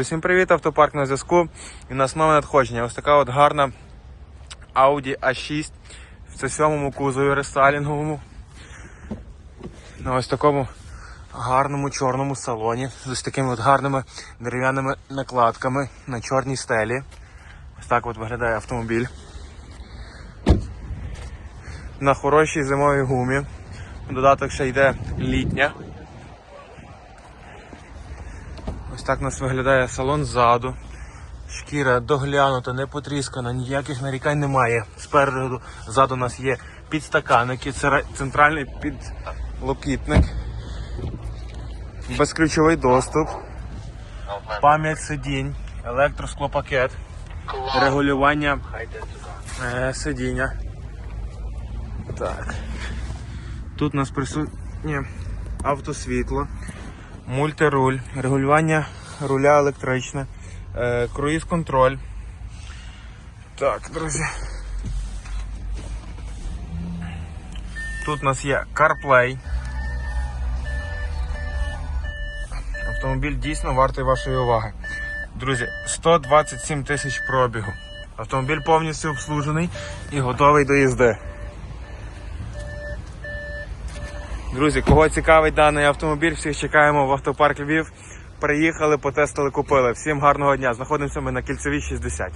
Всім привіт, автопарк на зв'язку. І у нас нове надходження. Ось така от гарна Audi A6 в C7 кузові рестайлінговому. На ось такому гарному чорному салоні з ось такими от гарними дерев'яними накладками на чорній стелі. Ось так от виглядає автомобіль. На хорошій зимовій гумі. Додаток ще йде літня. Ось так у нас виглядає салон ззаду. Шкіра доглянута, не потріскана, ніяких нарікань немає. Спереду ззаду у нас є підстаканники, це центральний підлокітник, безключовий доступ, пам'ять сидінь, електросклопакет, регулювання е, сидіння. Так. Тут у нас присутнє автосвітло мультируль, регулювання руля електричне, е, круїз-контроль. Так, друзі. Тут у нас є CarPlay. Автомобіль дійсно вартий вашої уваги. Друзі, 127 тисяч пробігу. Автомобіль повністю обслужений і готовий до їзди. Друзі, кого цікавить даний автомобіль, всіх чекаємо в автопарк Львів. Приїхали, потестили, купили. Всім гарного дня. Знаходимося ми на кільцевій 60.